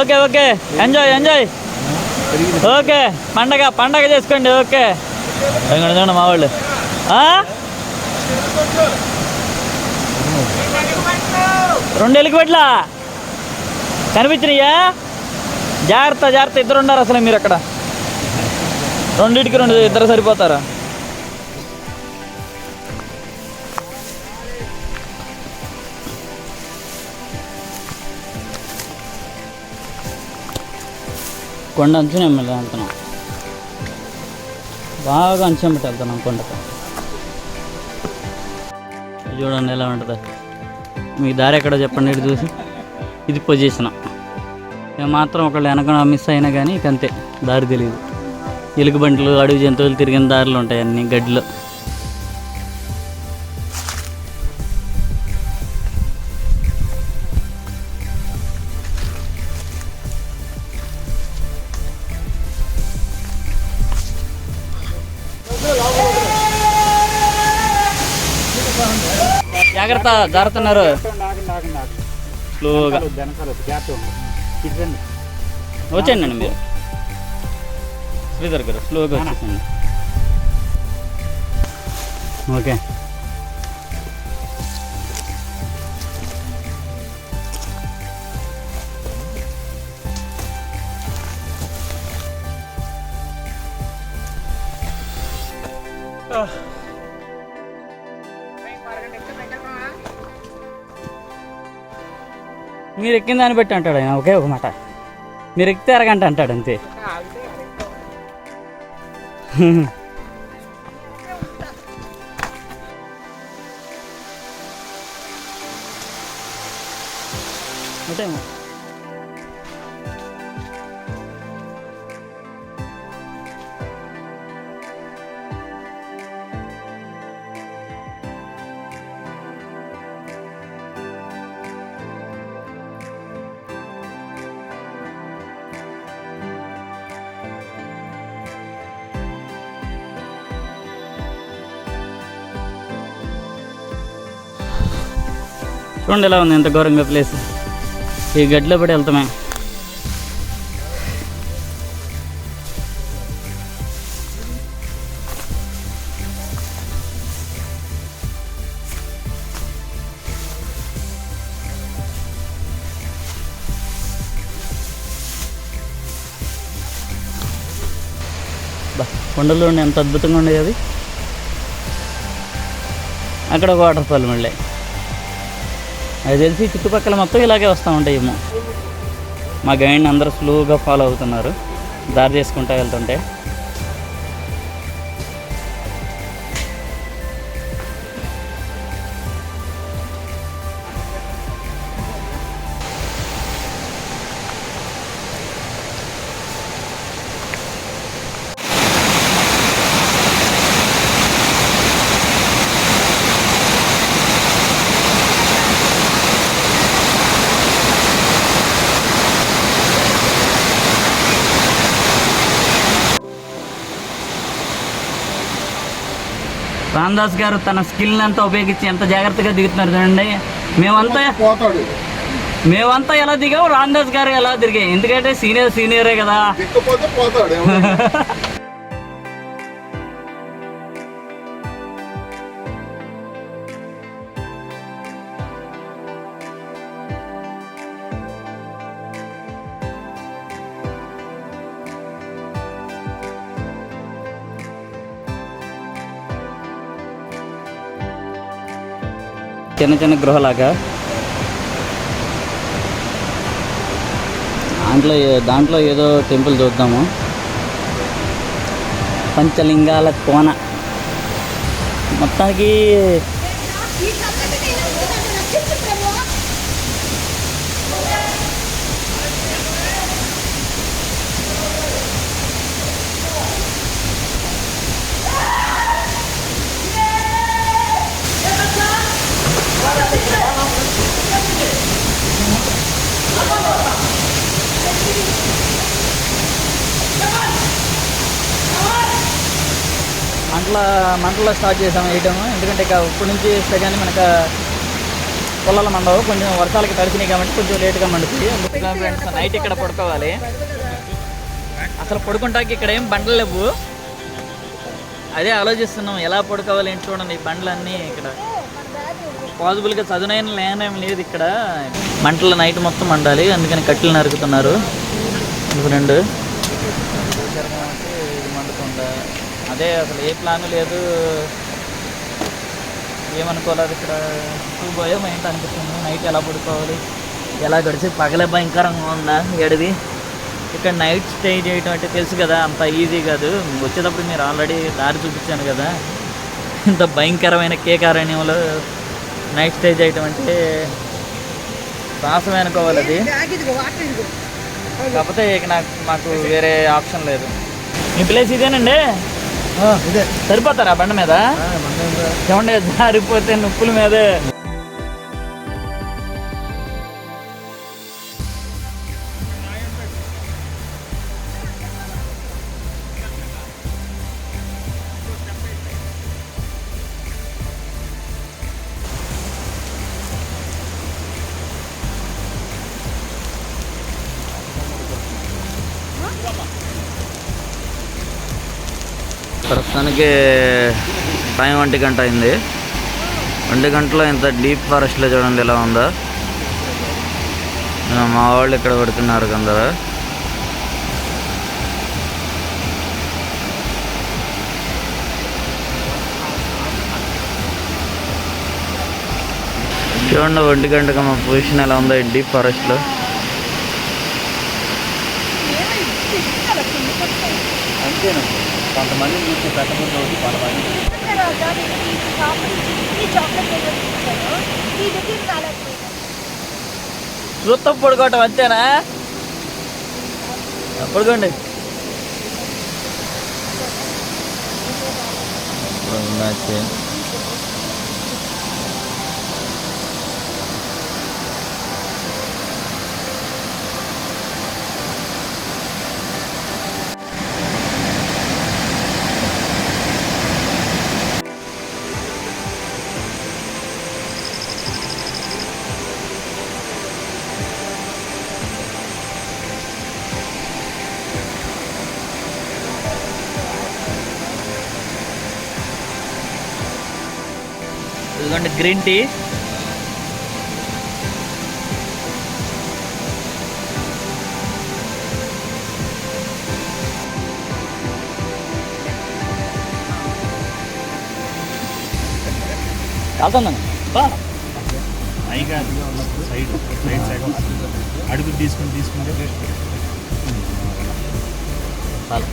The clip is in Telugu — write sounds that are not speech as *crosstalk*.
Okay okay. Enjoy enjoy okay. పండగ పండగ చేసుకోండి ఓకే. చూడండి మా వాళ్ళు? రెండు ఎలుగుబెట్లా కనిపించినాయా? జాగ్రత్త జాగ్రత్త. ఇద్దరు ఉన్నారు అసలు మీరు అక్కడ. రెండింటికి రెండు ఇద్దరు సరిపోతారా? కొండ అంచునే ఎమ్మెల్యే వెళ్తున్నాం బాగా అంచెంబట్టి వెళ్తున్నాం కొండకు. చూడండి ఎలా ఉంటుంది. మీ దారి ఎక్కడో చెప్పండి ఇటు చూసి. ఇది పొజిషన్ మేము మాత్రం ఒకళ్ళు వెనక మిస్ అయినా కానీ ఇక అంతే. దారి తెలియదు ఎలుగుబంట్లు అడవి జంతువులు తిరిగిన దారిలో ఉంటాయి అన్నీ గడ్డిలో. జాగ్రత్త జారుతున్నారు. స్లోగా. వచ్చేయండి మీరు. శ్రీధర్ గారు స్లోగా వచ్చేసండి ఓకే. మీరు ఎక్కిన దాన్ని బట్టి అంటాడు ఆయన. ఒకే ఒక మాట. మీరు ఎక్కితే అరగంట అంటాడు అంతే. అంటే చూడండి ఎలా ఉంది ఎంత ఘోరంగా ప్లేస్ ఈ గడ్డిలో పడి వెళ్తామే. బా ఎంత అద్భుతంగా ఉండేది అది అక్కడ వాటర్ఫాల్ వాటర్ ఫాల్ మళ్ళీ. అది తెలిసి చుట్టుపక్కల మొత్తం ఇలాగే వస్తూ ఉంటాయేమో. మా గైడ్ని అందరూ స్లోగా ఫాలో అవుతున్నారు. దారి చేసుకుంటూ వెళ్తుంటే. రామదాస్ గారు తన స్కిల్ అంతా ఉపయోగించి ఎంత జాగ్రత్తగా దిగుతున్నారు చూడండి. మేమంతా పోతాడు. మేమంతా ఎలా దిగాం? రామదాస్ గారు ఎలా దిగాయి ఎందుకంటే సీనియర్ సీనియరే కదా. పోతాడు *laughs* చిన్న చిన్న గృహలాగా. దాంట్లో ఏ- దాంట్లో ఏదో టెంపుల్ చూద్దాము. పంచలింగాల కోన. మొత్తానికి మంటల మంటలో స్టార్ట్ చేసాము వేయటము. ఎందుకంటే ఇక ఇప్పటి నుంచి వేస్తే కానీ మనకు పొలాలు మండవు. కొంచెం వర్షాలకి తడిసినాయి కాబట్టి కొంచెం లేట్గా మండుతుంది ఫ్రెండ్స్ నైట్ ఇక్కడ పడుకోవాలి. అసలు పడుకుంటాకి ఇక్కడ ఏం బండలు లేవు. అదే ఆలోచిస్తున్నాం ఎలా పడుకోవాలి ఏంటి చూడండి బండ్లన్నీ ఇక్కడ. పాసిబుల్గా చదునైన లేనేం లేదు ఇక్కడ. మంటలు నైట్ మొత్తం మండాలి. అందుకని కట్టెలు నరుకుతున్నారు. ఇది మండుతుందా అదే అసలు ఏ ప్లాన్ లేదు. ఏమనుకోలేదు ఇక్కడ. ఎక్కువ భయం ఏంటి అనిపిస్తుంది. నైట్ ఎలా పడుకోవాలి? ఎలా గడిచి? పగలే భయంకరంగా ఉందా? ఎడిది ఇక్కడ నైట్ స్టే చేయటం అంటే తెలుసు కదా అంత ఈజీ కాదు. వచ్చేటప్పుడు మీరు ఆల్రెడీ దారి చూపించాను కదా. ఇంత భయంకరమైన కేక్ అరణ్యంలో నైట్ స్టే చేయటం అంటే సాహసమే అనుకోవాలి అది. కాకపోతే ఇక నాకు మాకు వేరే ఆప్షన్ లేదు. మీ ప్లేస్ ఇదేనండి? ఇదే. సరిపోతారా బండి మీద? ఏమంటే జారిపోతే నొప్పుల మీదే. ప్రస్తుతానికి టైం ఒంటి గంట అయింది. ఒంటి గంటలో ఇంత డీప్ ఫారెస్ట్లో చూడండి ఎలా ఉందో. మా వాళ్ళు ఇక్కడ పడుతున్నారు కొందరు. చూడండి ఒంటి గంటగా మా పొజిషన్ ఎలా ఉందో ఈ డీప్ ఫారెస్ట్లో. అంతేనా? కొంతమంది చూసి పెట్టకుండా ఒకటి కొంతమంది చూస్తాం పడుకోవటం అంతేనా? పడుకోండి. ఇదిగోండి గ్రీన్ టీ కాల్తుందండి బా. పైగా సైడ్ సైడ్ సైడ్ అడుగు తీసుకుని తీసుకుంటే చాలు.